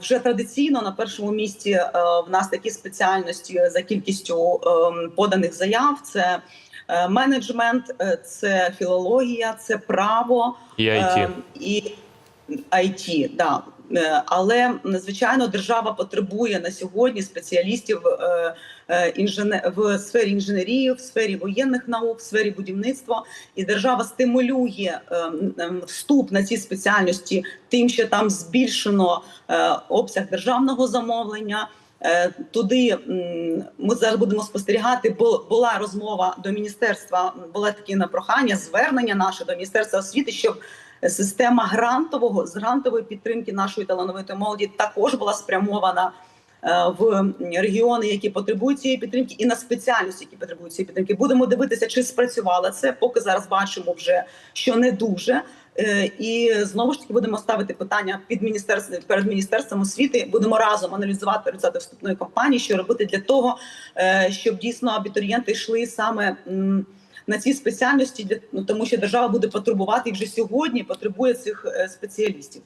Вже традиційно на першому місці е, в нас такі спеціальності за кількістю ем, поданих заяв: це е, менеджмент, е, це філологія, це право І IT. Ем, і IT, да. Е, Але звичайно, держава потребує на сьогодні спеціалістів е, е, в сфері інженерії, в сфері воєнних наук, в сфері будівництва, і держава стимулює вступ на ці спеціальності тим, що там збільшено обсяг державного замовлення. Туди ми зараз будемо спостерігати, бо була розмова до міністерства, було таке на прохання, звернення наше до міністерства освіти, щоб система грантового з грантової підтримки нашої талановитої молоді також була спрямована в регіони, які потребують цієї підтримки, і на спеціальності, які потребують цієї підтримки. Будемо дивитися, чи спрацювало це. Поки зараз бачимо вже, що не дуже. Е, І знову ж таки будемо ставити питання під міністерством перед міністерством освіти. Будемо разом аналізувати результати вступної кампанії, що робити для того, е, щоб дійсно абітурієнти йшли саме. на ці спеціальності, ну тому що держава буде потребувати і вже сьогодні потребує цих е, спеціалістів.